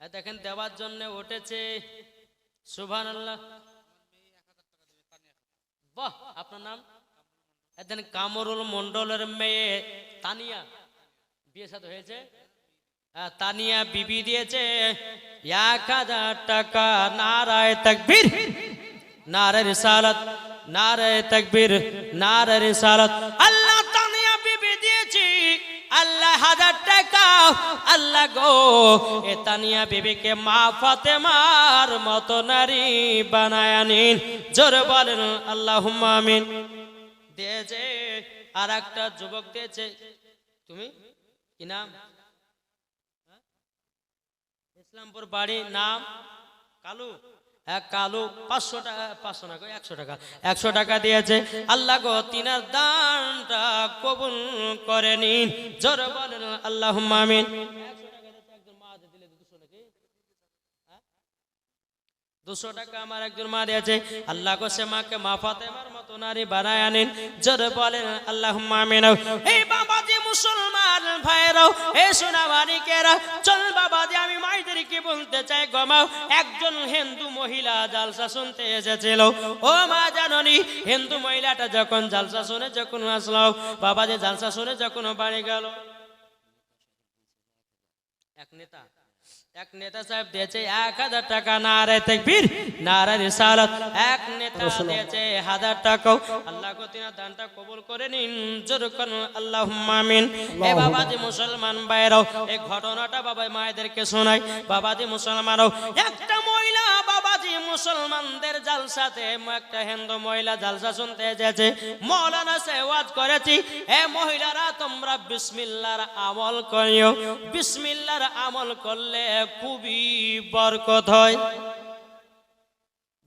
দেখেন দেওয়ার জন্য উঠেছে। সুভান আল্লাহ বাহ আপনার নাম? এ দেখেন কামরুল মন্ডলের মেয়ে তানিয়া। বিয়ে সাথে হয়েছে? হ্যাঁ, তানিয়া বিবি দিয়েছে। এক হাজার টাকা নারায় তাকবীর। নারে রিসালাত নারে তাকবীর নারে রিসালাত। আল্লাহ তানিয়া বিবি দিয়েছি। আল্লাহ হাজার আল্লাহ গো। এ তানিয়া বিবিকে মা ফাতেমার মতো নারী বানায় নিন জোরে বলেন আল্লাহ আমিন। দিয়েছে আর একটা যুবক দিয়েছে। তুমি? কি নাম? হ্যাঁ? ইসলামপুর বাড়ি নাম? কালু? এক কালু পাঁচশো টাকা, পাঁচশো একশো টাকা একশো টাকা দিয়েছে। আল্লাহ গো, তিনার দানটা কবুল বলেন আল্লাহ আমিন। দুশো টাকা আমার একজন মা দিয়েছে। আল্লাহ গো, সে মাকে মা ফাতেমার মতো নারী বানায় আনেন। বলেন আল্লাহ আমিন। এই বাবাজি মুসলমান ভাইরাও এই সোনা মানিকেরা চল বাবা দিয়ে আমি মাইদেরকে বলতে চাই, গমাও। একজন হিন্দু মহিলা জালসা শুনতে এসেছিল। ও মা জাননি, হিন্দু মহিলাটা যখন জালসা শুনে যখন আসলো বাবাজি জালসা শুনে যখন বাড়ি গেল। এক নেতা এক নেতা সাহেব দিয়েছে এক হাজার টাকা নারায় তেকবীর নারায় রিসালত। এক নেতা দিয়েছে হাজার টাকা। আল্লাহ তিনা দানটা কবুল করে নিন। আল্লাহুম্মা আমিন। এ বাবাজি মুসলমান বাইরাও এই ঘটনাটা বাবা মায়েদেরকে শোনায় বাবাজি মুসলমানও একটা মহিলা বাবাজি মুসলমানদের জালসাতে একটা হিন্দু মহিলা জালসা শুনতে এসেছে। মৌলানা, সে ওয়াজ করেছি, এ মহিলারা, তোমরা বিসমিল্লার আমল করিও। বিসমিল্লার আমল করলে খুবই বরকত হয়।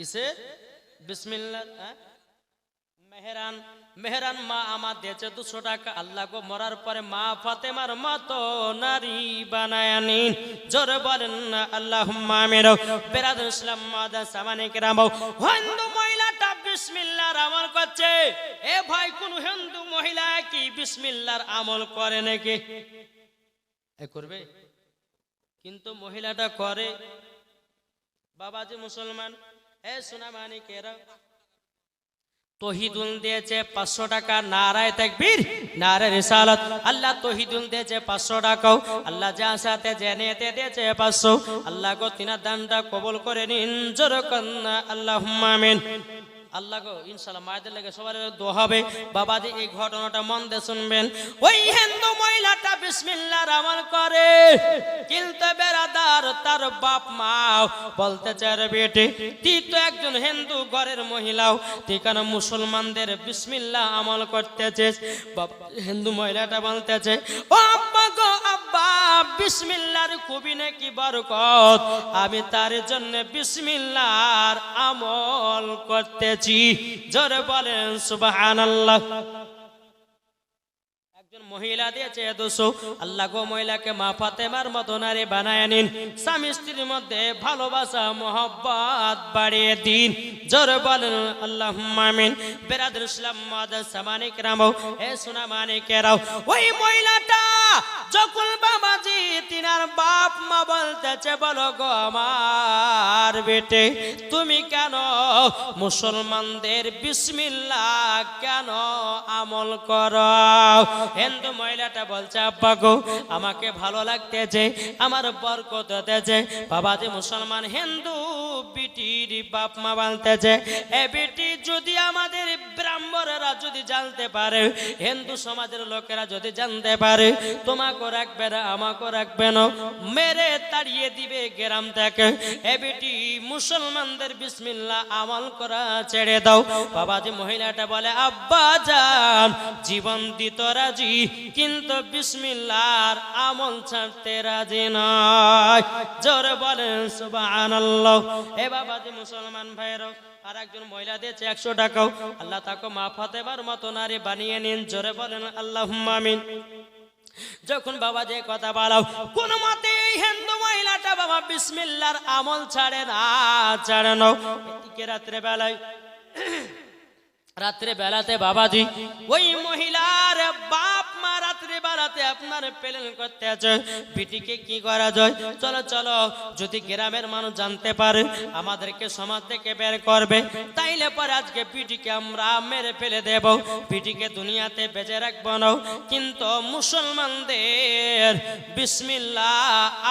কিসে? বিসমিল্লাহ হ্যাঁ? মেহরান মেহরান মা আমার দিয়েছে দুশো টাকা। আল্লাহ গো, মরার পরে মা ফাতেমার মতো নারী বানায় নিন জোরে বলেন আল্লাহ মামের বেরাদ ইসলাম মাদা সামানিক রামাও হিন্দু মহিলাটা বিসমিল্লার আমল করছে। এ ভাই, কোন হিন্দু মহিলা কি বিসমিল্লার আমল করে নাকি? এ করবে? কিন্তু মহিলাটা করে। বাবাজি মুসলমান এ সোনা তহিদুল দিয়েছে পাঁচশো টাকা, নারায় তাকবীর, নারায় রিসালত। আল্লাহ তহিদুল দিয়েছে পাঁচশো টাকাও, আল্লাহ যা সাথে জেনে দিয়েছে পাঁচশো। আল্লাহ গো তিনার দানটা কবুল করে নিন জোর কন্যা আল্লাহ আমিন। আল্লাহ গো ইনশাল্লাহ মায়েদের লেগে সবার দোয়া হবে। বাবাজি, এই ঘটনাটা মন দিয়ে শুনবেন। ওই হিন্দু মহিলাটা বিসমিল্লার আমল করে। কিন্তু বেরাদার তার বাপ মা বলতে চায় বেটে, তুই তো একজন হিন্দু ঘরের মহিলাও, তুই কেন মুসলমানদের বিসমিল্লাহ আমল করতেছিস? বাবা, হিন্দু মহিলাটা বলতেছে, ও আব্বা গো আব্বা বিসমিল্লার খুবই নাকি বরকত। আমি তার জন্য বিসমিল্লার আমল করতেছি জোরে বলেন সুবহানাল্লাহ। মহিলা দিয়েছে দুশো আল্লাহ গো মহিলাকে মা ফাতেমার মতো নারী বানায় নিন। স্বামী স্ত্রীর মধ্যে ভালোবাসা, মোহব্বত বাড়িয়ে দিন। জোরে বলেন আল্লাহ মামিন বেরাদুল ইসলাম মাদার সামানিক রামও, এ সোনা মানিকেরাও। ওই মহিলাটা যখন বাবাজি, তিনার বাপ মা বলতেছে, বলো গো আমার বেটে, তুমি কেন মুসলমানদের বিসমিল্লাহ কেন আমল করো? হিন্দু মহিলাটা বলছে, আব্বা গো, আমাকে ভালো লাগতেছে, আমার বরকত হতেছে। বাবাজি মুসলমান, হিন্দু বিটির বাপ মা বলতেছে, এ বিটি যদি আমাদের ব্রাহ্মণরা যদি জানতে পারে, হিন্দু সমাজের লোকেরা যদি জানতে পারে, তোমাকে রাখবে না, আমাকে রাখবে না। মেরে তাড়িয়ে দিবে গ্রাম থেকে। এ বিটি মুসলমানদের বিসমিল্লাহ আমল করা ছেড়ে দাও। বাবাজি মহিলাটা বলে, আব্বা যান জীবন দিত রাজি কিন্তু বিসমিল্লাহর আমল ছাড়তে রাজি নয়। জোরে বলেন, সুবহানাল্লাহ। এ বাবাজি মুসলমান ভাইরা আর একজন মহিলা দিয়েছে একশো টাকাও। আল্লাহ তাকে মা ফাতেবার মতো নারী বানিয়ে নিন। জোরে বলেন আল্লাহ আমিন। যখন বাবা যে কথা বলাও কোন মতে এই হিন্দু মহিলাটা বাবা বিসমিল্লার আমল ছাড়ে না, ছাড়ে নাও এদিকে রাত্রে বেলায়, রাত্রে বেলাতে বাবাজি ওই মহিলার বাপ রাত্রে বেলাতে আপনার প্লেন করতে আছে। বিটিকে কি করা যায়? চলো চলো, যদি গ্রামের মানুষ জানতে পারে, আমাদেরকে সমাজ থেকে বের করবে। তাইলে পরে আজকে আমরা মেরে ফেলে দেব। দুনিয়াতে বেঁচে রাখব না। কিন্তু মুসলমানদের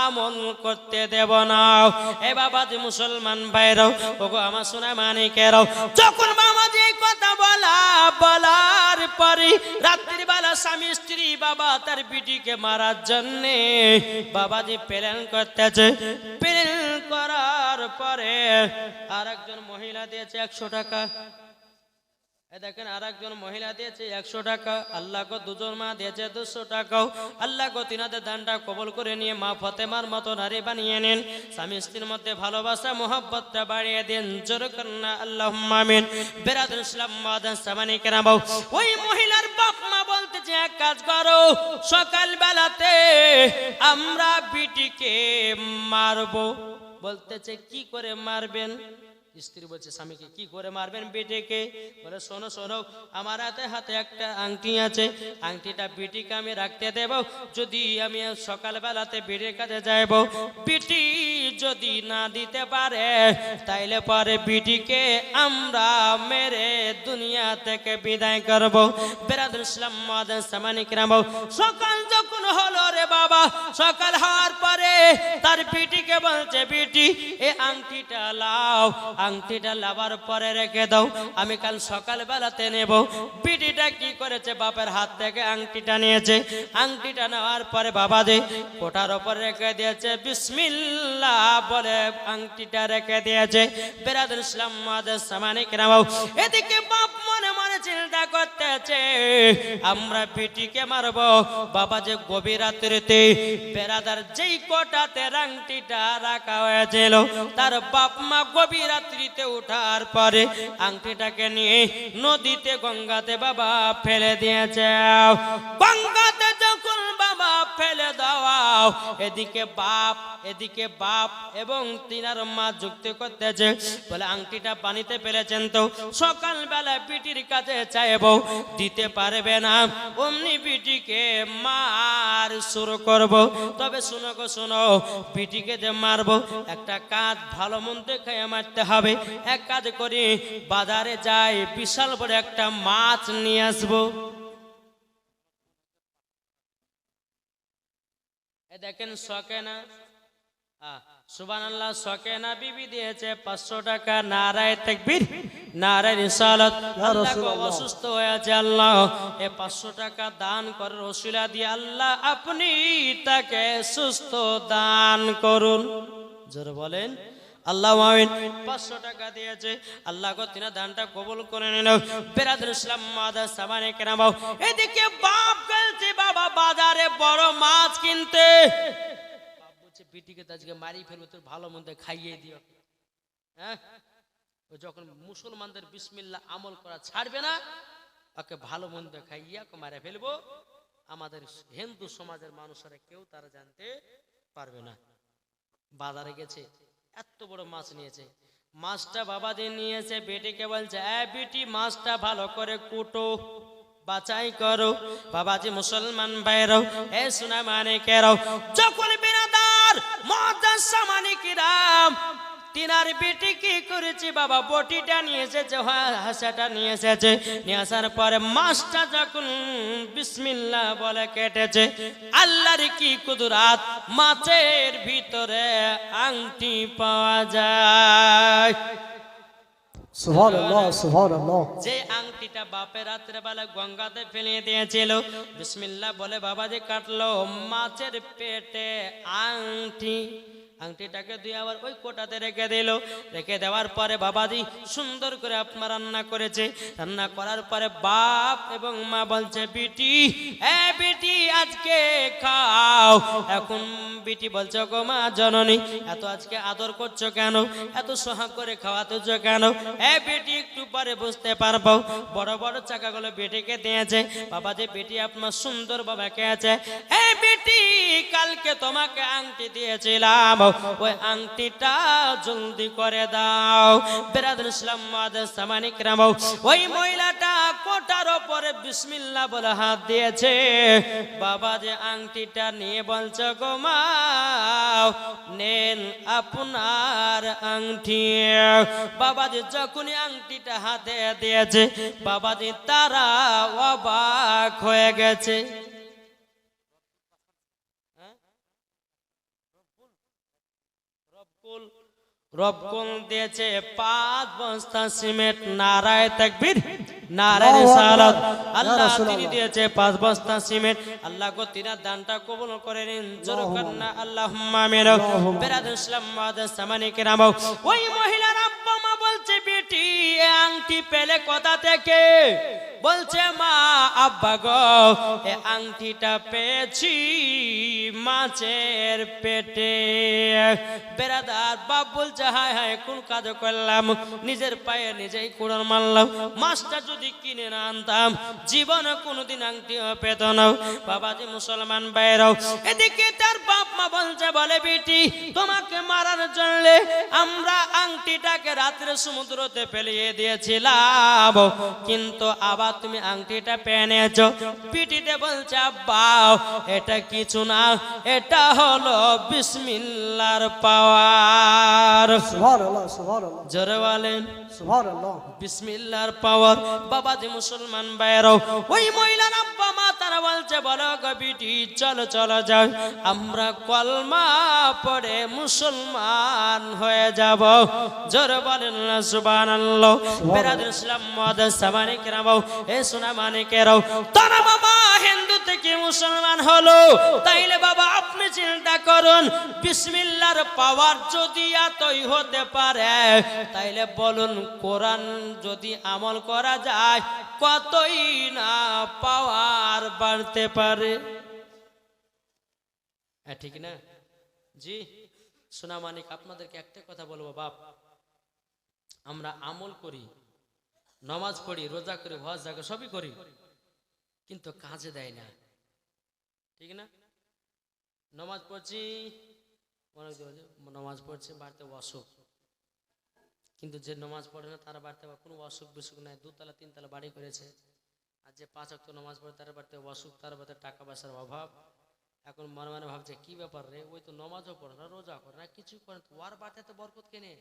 আমল করতে দেব না। এ বাবাজি মুসলমান ভাইরাও ওগো আমার মানিকেরাও যখন বাবাজি এই কথা বলা, বলার পরে রাত্রি বেলা স্বামী স্ত্রী বাবা তার বিটিকে মারার জন্যে বাবাজি প্লেন করতেছে। প্লেন করার পরে আর একজন মহিলা দিয়েছে একশো টাকা। দেখেন আর একজন মহিলা দিয়েছে একশো টাকা আল্লাহ দুজন মা দিয়েছে দুশো টাকাও। আল্লাহ তিনাদের দানটা কবল করে নিয়ে মা ফতেমার মতো নারী বানিয়ে নিন। স্বামী স্ত্রীর মধ্যে ভালোবাসা, মোহব্বতটা বাড়িয়ে দিন। জোর কন্যা আল্লাহ মামিন বেরাদুল ইসলাম মাদান সামানি কেনাবাও ওই মহিলার বাপ মা বলতেছে এক কাজ করো সকাল বেলাতে আমরা বিটিকে মারবো। বলতেছে, কি করে মারবেন? স্ত্রী বলছে, স্বামীকে কি করে মারবেন বেটেকে? বলে, শোনো শোনো, আমার হাতে হাতে একটা আংটি আছে, আংটিটা বেটিকে আমি রাখতে দেব। যদি আমি সকালবেলাতে বেটের কাছে যাইব, বিটি যদি না দিতে পারে, তাইলে পরে বিটিকে আমরা মেরে দুনিয়া থেকে বিদায় করব। বেরাদুল ইসলাম মাদান সামানিক রাম সকাল যখন হলো রে বাবা, সকাল হওয়ার পরে তার বিটিকে বলছে, বিটি এ আংটিটা লাও আংটিটা লাবার পরে রেখে দাও। আমি কাল সকালবেলাতে নেব। বিটিটা কি করেছে? বাপের হাত থেকে আংটিটা নিয়েছে। আংটিটা নেওয়ার পরে বাবা দে কোটার ওপর রেখে দিয়েছে বিসমিল্লা বলে আংটিটা রেখে দিয়েছে। বেরাদুল ইসলাম মাদের সামানিক রাও এদিকে বাপ মনে মনে চিন্তা করতেছে, আমরা পিটিকে মারব। বাবা যে গভীর রাত্রিতে বেড়াদার যেই কোটাতে আংটিটা রাখা হয়েছিল, তার বাপ মা গভীর রাত্রিতে উঠার পরে আংটিটাকে নিয়ে নদীতে গঙ্গাতে বাবা ফেলে দিয়েছে। গঙ্গাতে ফেলে দাও। এদিকে বাপ এদিকে বাপ এবং তিনার মা যুক্তি করতেছে। বলে, আংটিটা পানিতে ফেলেছেন তো? সকাল বেলা পিটির কাছে চাইব। দিতে পারবে না। অমনি পিটিকে মার শুরু করব। তবে শুনো গো, শুনো, পিটিকে যে মারবো, একটা কাজ ভালো মন্দ খেয়ে মারতে হবে। এক কাজ করি, বাজারে যাই, বিশাল বড় একটা মাছ নিয়ে আসব। দেখেন শখে না? সুবান আল্লাহ শখে না? বিবি দিয়েছে পাঁচশো টাকা। নারায় তেকবির নারায়ণ অসুস্থ হয়ে আছে আল্লাহ। এ পাঁচশো টাকা দান করার দিয়ে আল্লাহ আপনি তাকে সুস্থ দান করুন। জোর বলেন আল্লাহ আমিন। পাঁচশো টাকা দিয়েছে। আল্লাহ গো, তিনা দানটা কবুল করে নিল। বেরাদুল ইসলাম মাদা সামানে কেনাবাও এদিকে বাপ গেলছে বাবা, বাজারে বড় মাছ কিনতে। ফেলবে, তোর ভালো মন্দ খাইয়ে দিও। হ্যাঁ? যখন মুসলমানদের আমল করা ছাড়বে না, ওকে ভালো মন্দ মারে ফেলব। আমাদের হিন্দু সমাজের মানুষরা কেউ তারা জানতে পারবে না। বাজারে গেছে। এত বড় মাছ নিয়েছে। মাছটা বাবা দিয়ে নিয়েছে, বেটিকে বলছে, এ বেটি, মাছটা ভালো করে কুটো, বাছাই করো। বাবাজি, মুসলমান ভাইরাও এ সোনা মানে মানিকেরাও যখন বিনাদার বিরাদার মানে মানিকেরাম তিনার বেটি কি করেছে? বাবা বটিটা নিয়ে এসেছে হাসাটা নিয়ে এসেছে। নিয়ে আসার পরে মাছটা যখন বিসমিল্লাহ বলে কেটেছে আল্লাহর কি কুদরাত? মাছের ভিতরে আংটি পাওয়া যায়। যে আংটিটা বাপের রাত্রে বেলা গঙ্গাতে ফেলিয়ে দিয়েছিল বিসমিল্লাহ বলে বাবা যে কাটলো মাছের পেটে আংটি। আংটিটাকে দুই আবার ওই কোটাতে রেখে দিল। রেখে দেওয়ার পরে বাবাজি সুন্দর করে আপনার রান্না করেছে। রান্না করার পরে বাপ এবং মা বলছে, বিটি, এ বিটি, আজকে খাও। এখন বিটি বলছে গো মা, জননী, এত আজকে আদর করছ কেন? এত সোহাগ করে খাওয়াতেছ কেন? এ বেটি, একটু পরে বুঝতে পারব। বড় বড় চাকাগুলো বেটিকে দিয়েছে। বাবা যে বেটি, আপনার সুন্দর বাবা আছে। এ বেটি, কালকে তোমাকে আংটি দিয়েছিলাম। ওই আংটিটা জলদি করে দাও। বেরাদুল ইসলাম মাদের সামানিক রাম ওই মহিলাটা কোটার ওপরে বিসমিল্লাহ বলে হাত দিয়েছে। বাবা যে আংটিটা নিয়ে বলছে, গো নেন আপনার আংটি। বাবাজি যখনই আংটিটা হাতে দিয়েছে বাবাজি তারা অবাক হয়ে গেছে হ্যাঁ? রবকুল রবকুল দিয়েছে পাঁচ বস্তা সিমেন্ট নারায় তাকবীর নারায় আল্লাহু সালাত আকবার। ইয়া আল্লাহ। তিনি দিয়েছে পাঁচ বস্তা সিমেন্ট। আল্লাহ গো তিনার দানটা কবুল করে নিন। জোর কন্না আল্লাহুম্মা আমিন। বেরাদ ইসলাম মাদ সামানি কেরাম ওই মহিলার আব্বা বলছে, বেটি আংটি পেলে কোথা থেকে? বলছে, মা, আব্বা গো আংটিটা পেয়েছি মাছের পেটে। বেড়াদার বাপ বলছে, হায় হায়, কোন কাজ করলাম? নিজের পায়ে নিজেই কুড়ার মারলাম। মাছটা যদি কিনে না আনতাম, জীবনে কোনোদিন আংটিও পেত না। বাবাজি, মুসলমান বাইরাও এদিকে তার বাপ মা বলছে, বলে, বেটি, তোমাকে মারার জন্য আমরা আংটিটাকে রাত্রে সমুদ্রতে ফেলিয়ে দিয়েছিলাম। কিন্তু আবার তুমি আংটিটা পেনেছ। পিটিতে বলছে আব্বা এটা কিছু না। এটা হলো বিসমিল্লার পাওয়ার। জোরে বলেন। বিসমিল্লার পাওয়ার। বাবাজি মুসলমান বাইরও ওই মহিলার আব্বা মা তারা বলছে বলো গবিটি চলো চলো যাও। আমরা কলমা পড়ে মুসলমান হয়ে যাব। জোর বলেন না সুবহানাল্লাহ। বেরাদুল ইসলাম মাদার সামানিক রামাও এ সোনা মানিকেরাও তারা বাবা হিন্দু থেকে মুসলমান হলো তাইলে বাবা আপনি চিন্তা করুন বিসমিল্লার পাওয়ার যদি এতই হতে পারে তাইলে বলুন কোরআন যদি আমল করা যায়, কতই না পাওয়ার বাড়তে পারে? হ্যাঁ ঠিক না? জি, সোনা মানিক, আপনাদেরকে একটা কথা বলব, বাপ। আমরা আমল করি, নমাজ পড়ি, রোজা করি, হজ জাগা সবই করি, কিন্তু কাজে দেয় না। ঠিক না? নমাজ পড়ছি নমাজ পড়ছে, বাড়িতে অসুখ। কিন্তু যে নমাজ পড়ে না তার বাড়িতে কোনো অসুখ বিসুখ নাই। দুতলা তিনতলা বাড়ি করেছে। আর যে পাঁচ অক্ট নমাজ পড়ে তার বাড়িতে অসুখ তার বাড়িতে টাকা পয়সার অভাব। এখন মনে মনে ভাবছে কি ব্যাপার রে? ওই তো নমাজও পড়ে না রোজা করে না কিছু করে না, ওর বাড়িতে তো বরকত কেনে?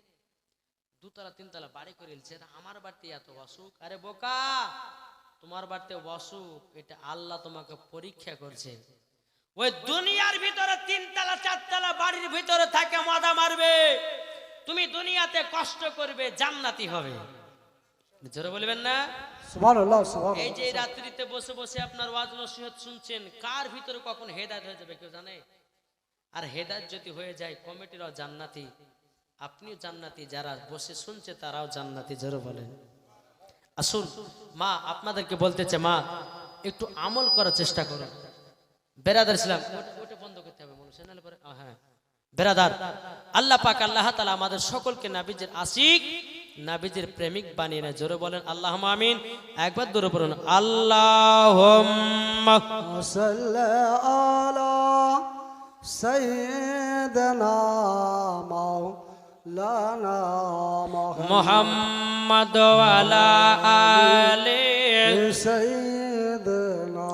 দুতলা তিনতলা বাড়ি করে আর আমার বাড়িতে এত অসুখ? আরে বোকা! তোমার বাড়িতে অসুখ এটা আল্লাহ তোমাকে পরীক্ষা করছে। ওই দুনিয়ার ভিতরে তিনতলা চারতলা বাড়ির ভিতরে থাকে মাদা মারবে। তুমি দুনিয়াতে কষ্ট করবে জান্নাতি হবে। জোরে বলবেন না? এই যে রাত্রিতে বসে বসে আপনার ওয়াজ নসিহত শুনছেন কার ভিতরে কখন হেদায়ত হয়ে যাবে কেউ জানে? আর হেদায়ত যদি হয়ে যায় কমিটিরাও জান্নাতি আপনিও জান্নাতি যারা বসে শুনছে তারাও জান্নাতি জোরে বলেন। আসুন মা আপনাদেরকে বলতেছে মা একটু আমল করার চেষ্টা করুন। বেরাদার ইসলাম ওটা- ওটা বন্ধ করতে হবে মনে হয়, পরে হ্যাঁ। বেরাদার আল্লাহ পাক আল্লাহ তালা আমাদের সকলকে নাবিজের আশিক নাবিজের প্রেমিক বানিয়ে নেয়। জোরে বলেন আল্লাহ আমিন। একবার দূরে বলুন আল্লাহ মোহাম্মদ আলে সৈদনা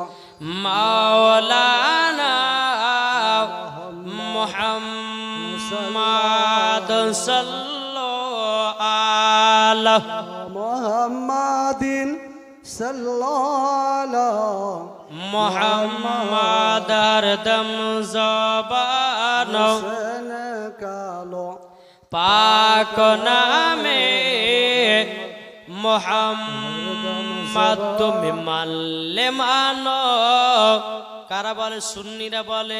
মাওলা মাওলানা মোহাম্মদ সাল্লাল্লাহু আলা محمد صلى الله মোহাম্মদ দম জবান حسن কালো পাক নামে মোহাম্মদ তুমি মানলে মানো কারা বলে সুন্নিরা বলে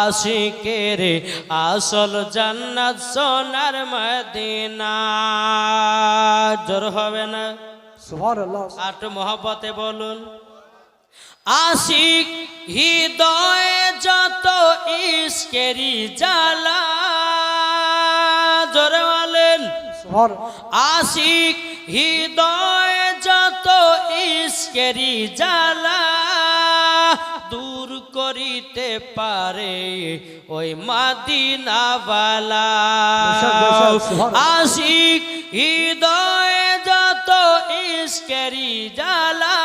আশিকের আসল জান্নাত সোনার মদিনা। জোর হবে না? একটু মহব্বতে বলুন। আশিক হৃদয়ে যত ইস্কেরি জ্বালা জোরে বলেন। আশিক হৃদয়ে যত ইস্কেরি জ্বালা দূর করিতে পারে ওই মাদিনাওয়ালা। আশিক হৃদয়ে যত ইস্কেরি জ্বালা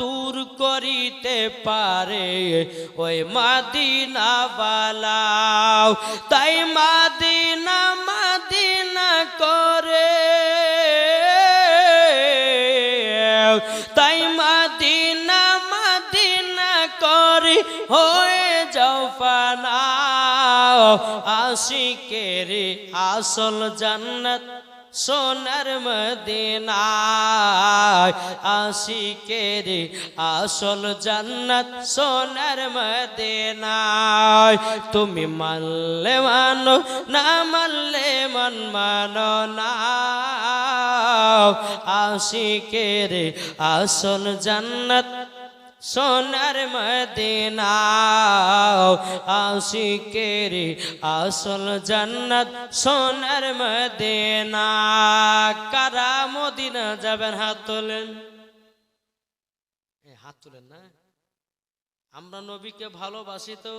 দূর করিতে পারে ওই মাদিনাওয়ালা তাই মাদিনা হয়ে যাও ফানা আশিকের আসল জান্নাত সোনার মদিনায়। আশিকের আসল জান্নাত সোনার মদিনায়। তুমি মানলে মানো, না মানলে মন মানো না। আশিকের আসল জান্নাত সোনার মদিনা, আশিকের আসল জান্নাত সোনার মদিনা। কারা মদিনা যাবেন হাত তোলেন? হাত তোলেন না? আমরা নবীকে ভালোবাসি তো।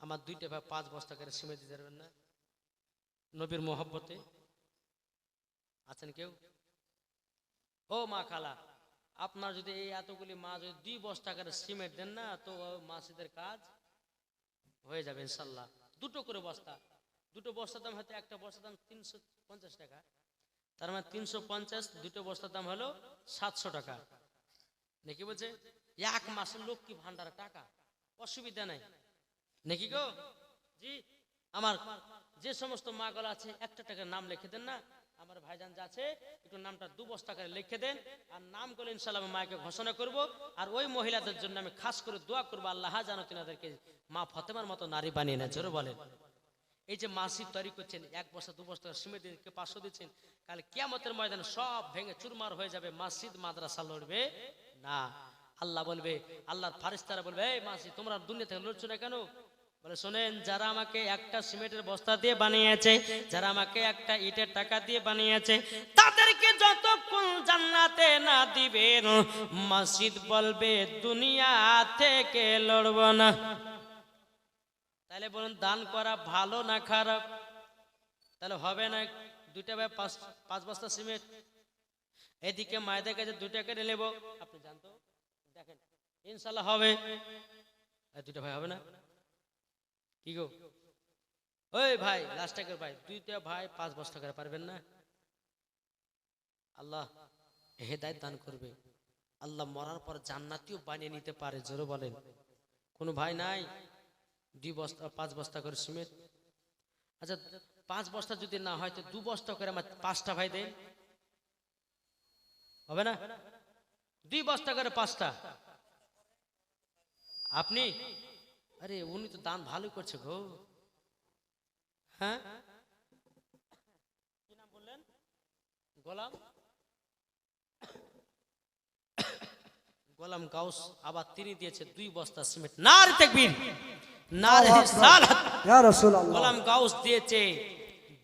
আমার দুইটা ভাই পাঁচ বস্তা করে সিমে দিতে পারবেন না? নবীর মোহব্বতে? আছেন কেউ? ও মা খালা। আপনার যদি এই এতগুলি মাছ যদি দুই বস্তা করে সিমেন্ট দেন না, তো মাসিদের কাজ হয়ে যাবে ইনশাল্লাহ। দুটো করে বস্তা। দুটো বস্তার দাম হয়তো একটা বস্তার দাম তিনশো পঞ্চাশ টাকা। তার মানে তিনশো পঞ্চাশ, দুটো বস্তার দাম হলো সাতশো টাকা। নাকি বলছে? এক মাসের লক্ষ্মী ভান্ডার টাকা? অসুবিধা নাই। নাকি গো? জি, আমার যে সমস্ত মাগল আছে, একটা টাকার নাম লিখে দেন না আমার ভাইজান যা আছে একটু নামটা দু বস্তা করে লিখে দেন। আর নাম করে ইনশাল্লাহ আমি মাকে ঘোষণা করব। আর ওই মহিলাদের জন্য আমি খাস করে দোয়া করব, আল্লাহ জানো তিনাদেরকে মা ফতেমার মতো নারী বানিয়ে না জোরে বলেন। এই যে মাসিদ তৈরি করছেন, এক বস্তা, দু বস্তা সিমেন্ট দিকে পাঁচশো দিচ্ছেন, কাল কিয়ামতের ময়দানে সব ভেঙে চুরমার হয়ে যাবে মসজিদ মাদ্রাসা লড়বে না। আল্লাহ বলবে, আল্লাহর ফারিস্তারা বলবে, এই মাসি, তোমরা দুনিয়া থেকে লড়ছো না কেন? বলে, শোনেন, যারা আমাকে একটা সিমেন্টের বস্তা দিয়ে বানিয়েছে, যারা আমাকে একটা ইটের টাকা দিয়ে বানিয়েছে, তাদেরকে যতক্ষণ জান্নাতে না দিবেন, মসজিদ বলবে, দুনিয়া থেকে লড়ব না। তাহলে বলুন, দান করা ভালো না খারাপ? তাহলে হবে না, দুইটা ভাই পাঁচ পাঁচ বস্তা সিমেন্ট? এদিকে মায়েদের কাছে দুইটা করে নেব। আপনি জানতো? দেখেন, ইনশাল্লাহ হবে। দুইটা ভাই হবে না? কি গো? ওই ভাই লাস্ট টাকার ভাই দুইটা ভাই পাঁচ বস্তা করে পারবেন না। আল্লাহ হেদায়ত দান করবে। আল্লাহ মরার পর জান্নাতিও বানিয়ে নিতে পারে, জোরে বলেন। কোনো ভাই নাই? দুই বস্তা, পাঁচ বস্তা করে সিমেন্ট। আচ্ছা পাঁচ বস্তা যদি না হয়, তো দু বস্তা করে আমার পাঁচটা ভাই দেন। হবে না? দুই বস্তা করে পাঁচটা। আপনি? আরে উনি তো দান ভালো করছে গো। হ্যাঁ? কি নাম বললেন? গোলাম? গোলাম গাউস আবার তিনি দিয়েছে দুই বস্তা সিমেন্ট। না রে তাকবীর না রে সালাত ইয়া রাসূলুল্লাহ। গোলাম গাউস দিয়েছে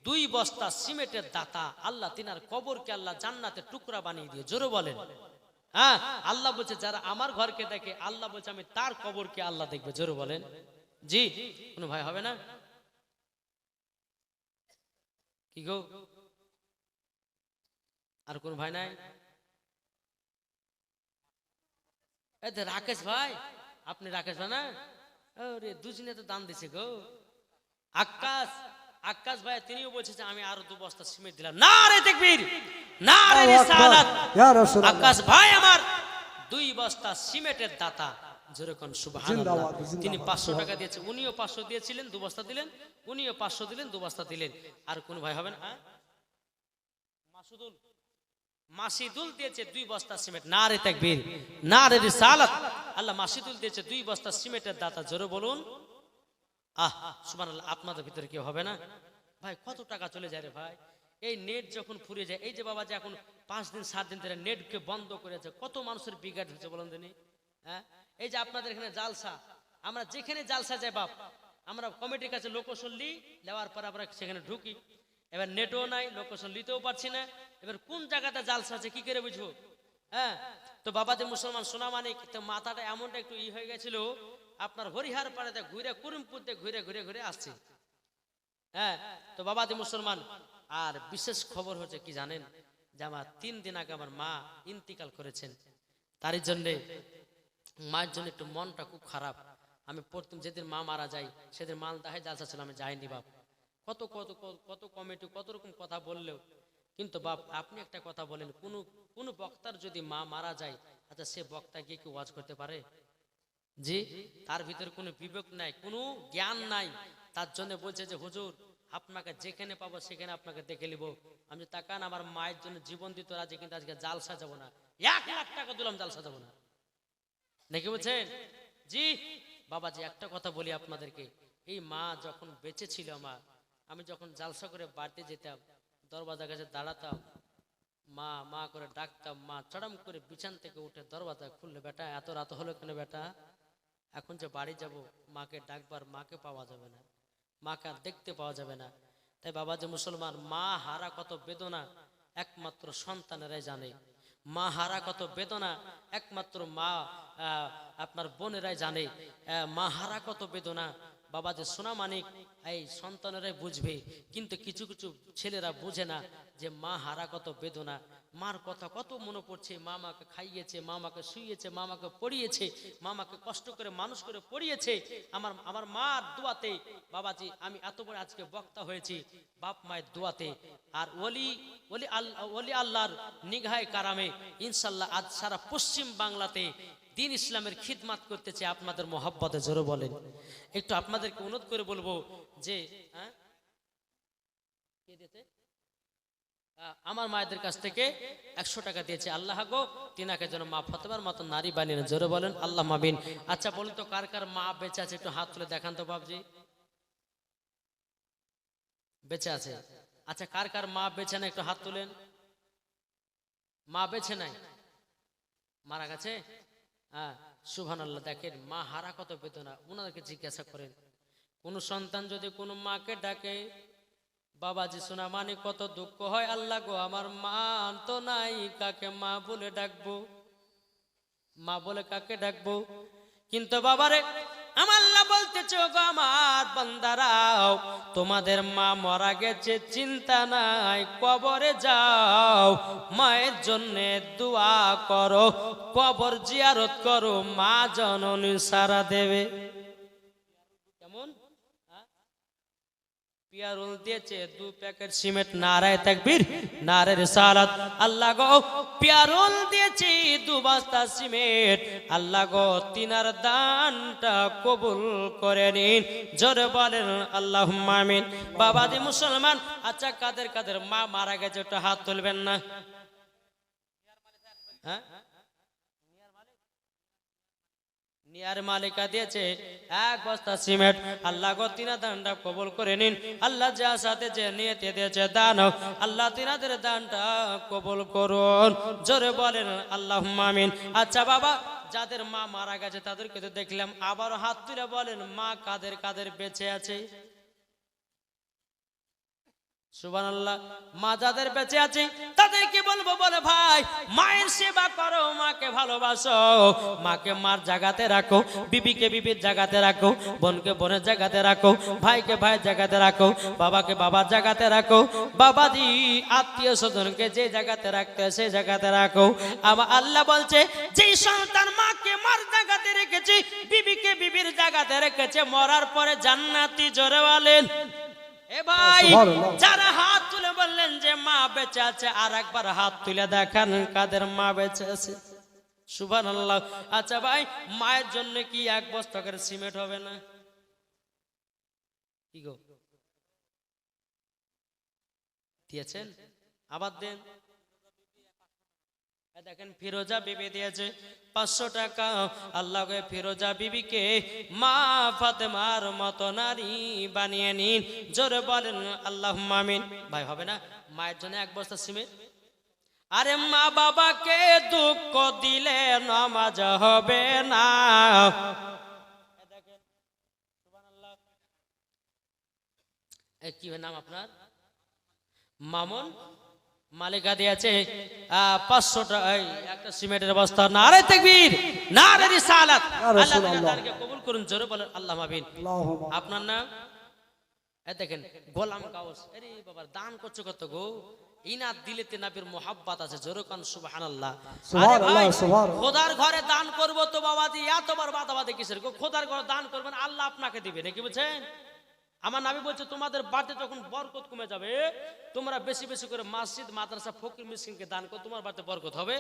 দুই বস্তা সিমেন্টের দাতা। আল্লাহ তিনার কবরকে আল্লাহ জান্নাতে টুকরা বানিয়ে দিয়ে। জোরে বলেন। হ্যাঁ আল্লাহ বলছে, যারা আমার ঘরকে দেখে, আল্লাহ বলছে, আমি তার কবরকে আল্লাহ দেখব। জোর বলেন। জি, কোনো ভাই হবে না? কি গো? আর কোন ভাই নাই? এতে রাকেশ ভাই, আপনি রাকেশ ভাই না? দুজনে তো দান দিছে গো। আকাশ আকাশ ভাই তিনিও বলছে যে আমি আরও দু বস্তা সিমেন্ট দিলাম। না রে দেখবির না রে রিসালাত। ইয়া। আকাশ ভাই আমার দুই বস্তা সিমেন্টের দাতা। যেরকম সুবহানাল্লাহ। তিনি পাঁচশো টাকা দিয়েছে উনিও পাঁচশো দিয়েছিলেন দু বস্তা দিলেন উনিও পাঁচশো দিলেন দু বস্তা দিলেন। আর কোন ভাই হবে না হ্যাঁ? মাসুদুল মাসিদুল দিয়েছে দুই বস্তা সিমেন্ট। না রে তাকবীর না রে রিসালাত। আল্লাহ মাসিদুল দিয়েছে দুই বস্তা সিমেন্টের দাতা। জোরে বলুন। আহ আপনাদের ভিতরে কি হবে না? ভাই, কত টাকা চলে যায় রে ভাই? এই নেট যখন ফুরিয়ে যায়, এই যে বাবা যে এখন পাঁচ দিন, সাত দিন ধরে নেটকে বন্ধ করেছে, কত মানুষের বিঘাট হচ্ছে বলুন দিনি হ্যাঁ? এই যে আপনাদের এখানে জালসা, আমরা যেখানে জালসা যাই, বাপ, আমরা কমিটির কাছে লোকসন লি, নেওয়ার পর আমরা সেখানে ঢুকি। এবার নেটও নাই লোকসন নিতেও পারছি না। এবার কোন জায়গাতে জালসা আছে, কি করে বুঝব? হ্যাঁ? তো বাবা যে মুসলমান সোনা মানে মাথাটা এমনটা একটু ই হয়ে গেছিল আপনার হরিহার পাড়াতে ঘুরে কুরুমপুর দিয়ে ঘুরে ঘুরে ঘুরে আসছে। হ্যাঁ তো বাবাদি মুসলমান, আর বিশেষ খবর হচ্ছে কি জানেন? যে আমার তিন দিন আগে আমার মা ইন্তিকাল করেছেন। তারই জন্যে মায়ের জন্য একটু মনটা খুব খারাপ। আমি প্রথম যেদিন মা মারা যায়, সেদিন মালদাহে জালসা ছিল, আমি যাইনি বাপ। কত, কত- কত কমিটি কত রকম কথা বললেও। কিন্তু বাপ, আপনি একটা কথা বলেন, কোন কোন বক্তার যদি মা মারা যায় আচ্ছা সে বক্তা গিয়ে কি ওয়াজ করতে পারে? জি, তার ভিতরে কোনো বিবেক নাই, কোনো জ্ঞান নাই। তার জন্য বলছে যে, হুজুর, আপনাকে যেখানে পাবো সেখানে আপনাকে দেখে নিব। আমি তাকান, আমার মায়ের জন্য জীবন দিত রাজি, কিন্তু আজকে জাল সাজাবো না। এক লাখ টাকা দিলাম, জাল সাজাবো না। নাকি বলছেন? জি, বাবাজি, একটা কথা বলি আপনাদেরকে। এই মা যখন বেঁচে ছিল আমার, আমি যখন জালসা করে বাড়িতে যেতাম দরবাজার কাছে দাঁড়াতাম, মা মা করে ডাকতাম, মা চড়াম করে বিছান থেকে উঠে দরওয়াজা খুললে, বেটা, এত রাত হলো কেন বেটা? এখন যে বাড়ি যাব, মাকে ডাকবার মাকে পাওয়া যাবে না। মাকে আর দেখতে পাওয়া যাবে না। তাই বাবা যে মুসলমান, মা হারা কত বেদনা, একমাত্র সন্তানেরাই জানে। মা হারা কত বেদনা, একমাত্র মা আপনার বোনেরাই জানে। মা হারা কত বেদনা বাবা যে সোনা মানিক, এই সন্তানেরাই বুঝবে। কিন্তু কিছু কিছু ছেলেরা বুঝে না যে মা হারা কত বেদনা। মার কথা কত মনে পড়ছে মা মাকে খাইয়েছে মা মাকে শুইয়েছে মা মাকে পড়িয়েছে মা মাকে কষ্ট করে, মানুষ করে পড়িয়েছে। আমার আমার মার দোয়াতে, বাবাজি, আমি এত বড় আজকে বক্তা হয়েছি বাপ মায়ের দোয়াতে। আর ওলি ওলি আল্লাহ ওলি আল্লাহর নিঘায় কারামে, ইনশাল্লাহ আজ সারা পশ্চিম বাংলাতে দিন ইসলামের খিদমাত করতেছে আপনাদের মহাব্বতে জোরে বলেন। একটু আপনাদেরকে অনুরোধ করে বলব যে হ্যাঁ? আমার মায়েদের কাছ থেকে একশো টাকা দিয়েছে। আল্লাহ গো, তিনাকে যেন মা ফতেবার মতো নারী বানিয়ে জোরে বলেন, আল্লাহ মাবিন আচ্ছা বলুন তো, কার কার মা বেঁচে আছে? একটু হাত তুলে দেখান তো বাবজি বেঁচে আছে। আচ্ছা কার কার মা বেঁচে না একটু হাত তুলেন। মা বেঁচে নাই? মারা গেছে? হ্যাঁ সুভান আল্লাহ দেখেন, মা হারা কত বেদনা ওনাদেরকে জিজ্ঞাসা করেন, কোন সন্তান যদি কোনো মাকে ডাকে বাবাজি সোনা মানে কত দুঃখ হয়, আল্লাহ গো, আমার মা তো নাই, কাকে মা বলে ডাকবো? মা বলে কাকে ডাকবো? কিন্তু বাবারে আমার আল্লাহ বলতেছে "ও গো আমার বান্দারাও তোমাদের মা মরা গেছে, চিন্তা নাই, কবরে যাও, মায়ের জন্য দোয়া করো, কবর জিয়ারত করো, মা জননী সারা দেবে কেমন হ্যাঁ? পিয়ারুল দিয়েছে, দু প্যাকেট সিমেন্ট, নারায় তাকবীর নারে রিসালাত। আল্লাহ গো পিয়ারুল দিয়েছে, দু বস্তা সিমেন্ট। আল্লাহ গো, তিনার দানটা কবুল করে নিন। জোরে বলেন আল্লাহ আমিন। বাবাদি মুসলমান আচ্ছা কাদের কাদের মা মারা গেছে, একটু হাত তুলবেন না। হ্যাঁ? নিয়ার মালিকা দিয়েছে। এক বস্তা সিমেন্ট। আল্লাহ দানটা কবল করে নিন। আল্লাহ সাথে দান আল্লাহ দানটা কবুল করুন। জোরে বলেন আল্লাহ মামিন আচ্ছা বাবা, যাদের মা মারা গেছে, তাদেরকে তো দেখলাম। আবার হাত তুলে বলেন, মা কাদের কাদের বেঁচে আছে? সুবান আল্লাহ মা যাদের আছে বলব, বলে ভাই, মায়ের মাকে মাকে মার রাখো, বিবিকে জায়গাতে রাখো, বোনকে বোনের জায়গাতে রাখো, ভাইকে ভাইয়ের জায়গাতে রাখো, বাবাকে বাবার রাখো আত্মীয় স্বজনকে যে জায়গাতে রাখতে সেই জায়গাতে রাখো। আবার আল্লাহ বলছে যে সন্তান মাকে মার জায়গাতে রেখেছে, বিবিকে বিবির জায়গাতে রেখেছে, মরার পরে জান্নাতি জোরে এ ভাই যারা হাত তুলে বললেন যে মা বেঁচে আছে আর একবার হাত তুলে দেখান কাদের মা বেঁচে আছে। সুবান আল্লাহ আচ্ছা ভাই মায়ের জন্য কি এক বস্তা করে সিমেন্ট হবে না? কি গো? দিয়েছেন? আবার দেন। দেখেন, ফিরোজা বিবি দিয়েছে পাঁচশো টাকা। আল্লাহকে ফিরোজা বিবিকে মা ফাতেমার মতো নারী বানিয়ে নিন। জোরে বলেন আল্লাহ মামিন ভাই, হবে না? মায়ের জন্য এক বস্তা সিমেন্ট। আরে মা বাবাকে দুঃখ দিলে নামাজ হবে না। কি নাম আপনার? মামুন? মালিকা দিয়েছে পাঁচশো একটা সিমেন্টের বস্তা। না না রিসালাত। আল্লাহ কবুল করুন জোরে বলেন আল্লাহ মাবিন আপনার নাম? এ দেখেন গোলাম আরে বাবার দান করছ কত গো? দিলেতে নাবির মোহাব্বাত আছে জোরকান সুবাহান। আল্লাহ খোদার ঘরে দান করব তো বাবাজি এতবার বাদাবাদে কিসের খোদার ঘরে দান করবেন আল্লাহ আপনাকে দিবে নাকি বুঝছেন? আমার নাবি বলছে, তোমাদের বাড়িতে যখন বরকত কমে যাবে, তোমরা বেশি বেশি করে মসজিদ, মাদ্রাসা, ফকির, মিসকিনকে দান করো, তোমার বাড়িতে বরকত হবে।